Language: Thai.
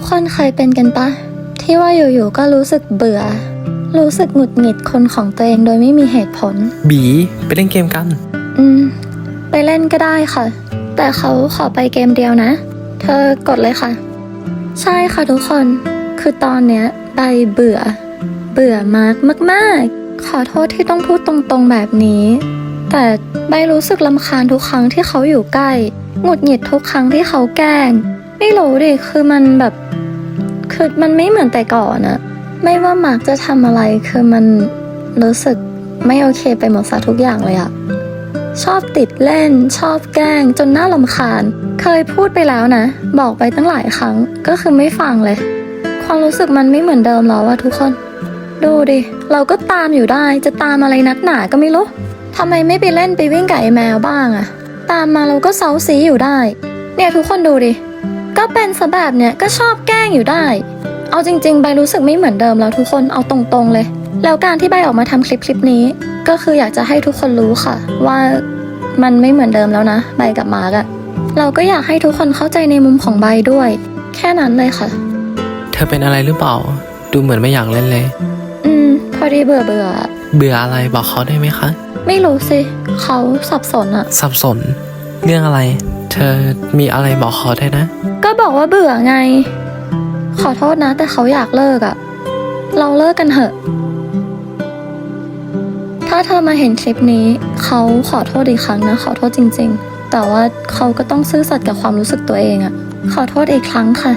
ทุกคนเคยเป็นกันปะ ที่ว่าอยู่ๆก็รู้สึกเบื่อ รู้สึกหงุดหงิดคนของตัวเองโดยไม่มีเหตุผล บีไปเล่นเกมกัน อืม ไปเล่นก็ได้ค่ะ แต่เขาขอไปเกมเดียวนะ เธอกดเลยค่ะ ใช่ค่ะทุกคน คือตอนเนี้ยใบเบื่อ เบื่อมากมากๆ ขอโทษที่ต้องพูดตรงๆแบบนี้ แต่ใบรู้สึกลำคาญทุกครั้งที่เขาอยู่ใกล้ หงุดหงิดทุกครั้งที่เขาแกล้ง ไม่รู้ดิคือมันแบบคือมันไม่เหมือนแต่ก่อนอะไม่ว่ามาร์กจะทำอะไรคือมันรู้สึกไม่โอเคไปหมดซะทุกอย่างเลยอะชอบติดเล่น ชอบแกล้ง จนน่าลำคาญ เคยพูดไปแล้วนะ บอกไปตั้งหลายครั้งก็คือไม่ฟังเลย ความรู้สึกมันไม่เหมือนเดิมแล้วอะทุกคน ดูดิ เราก็ตามอยู่ได้จะตามอะไรนักหนาก็ไม่รู้ทำไมไม่ไปเล่นไปวิ่งกับไอแมวบ้างอะตามมาเราก็เซาซีอยู่ได้ เนี่ยทุกคนดูดิ ก็เป็นซะแบบเนี้ยก็ชอบแกล้งอยู่ได้ เอาจริง ๆ ใบรู้สึกไม่เหมือนเดิมแล้วทุกคนเอาตรงๆเลย แล้วการที่ใบออกมาทำคลิปคลิปนี้ ก็คืออยากจะให้ทุกคนรู้ค่ะ ว่ามันไม่เหมือนเดิมแล้วนะใบกับมาร์กอะเราก็อยากให้ทุกคนเข้าใจในมุมของใบด้วย แค่นั้นเลยค่ะ เธอเป็นอะไรหรือเปล่า ดูเหมือนไม่อยากเล่นเลย อืม พอดีเบื่อเบื่อๆอะเบื่ออะไรบอกเขาได้ไหมคะ ไม่รู้สิเขาสับสนอะสับสน เรื่องอะไรเธอมีอะไรบอกเขาได้นะ ก็บอกว่าเบื่อไง ขอโทษนะ แต่เขาอยากเลิกอะเราเลิกกันเถอะ ถ้าเธอมาเห็นคลิปนี้ เขาขอโทษอีกครั้งนะ ขอโทษจริง ๆ แต่ว่าเขาก็ต้องซื่อสัตย์กับความรู้สึกตัวเองอะขอโทษอีกครั้งค่ะ